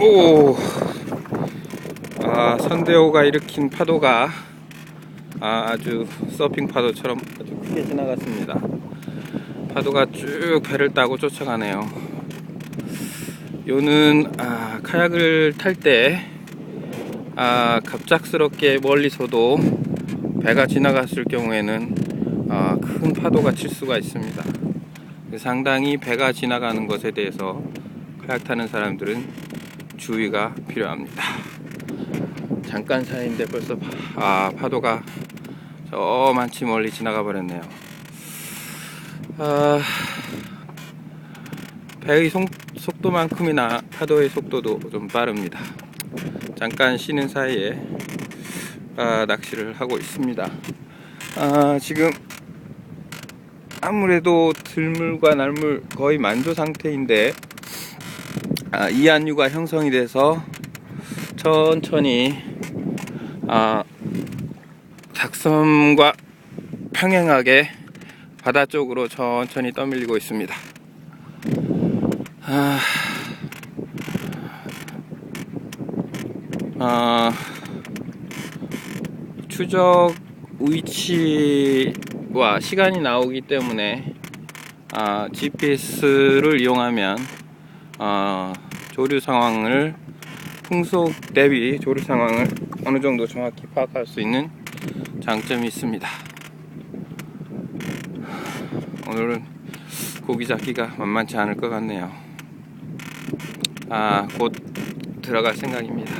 오, 아, 선대호가 일으킨 파도가 아, 아주 서핑 파도처럼 아주 크게 지나갔습니다. 파도가 쭉 배를 따고 쫓아가네요. 요는 아, 카약을 탈때 아, 갑작스럽게 멀리서도 배가 지나갔을 경우에는 아, 큰 파도가 칠 수가 있습니다. 상당히 배가 지나가는 것에 대해서 카약 타는 사람들은 주의가 필요합니다. 잠깐 사이인데 벌써 파, 아, 파도가 저 많지 멀리 지나가 버렸네요. 아, 배의 속, 속도만큼이나 파도의 속도도 좀 빠릅니다. 잠깐 쉬는 사이에 아, 낚시를 하고 있습니다. 아, 지금 아무래도 들물과 날물 거의 만조 상태인데 아, 이안유가 형성이 돼서 천천히 아, 작섬과 평행하게 바다 쪽으로 천천히 떠밀리고 있습니다. 아, 아, 추적 위치와 시간이 나오기 때문에 아, GPS를 이용하면 아, 조류 상황을 풍속 대비 조류 상황을 어느 정도 정확히 파악할 수 있는 장점이 있습니다. 오늘은 고기 잡기가 만만치 않을 것 같네요. 아, 곧 들어갈 생각입니다.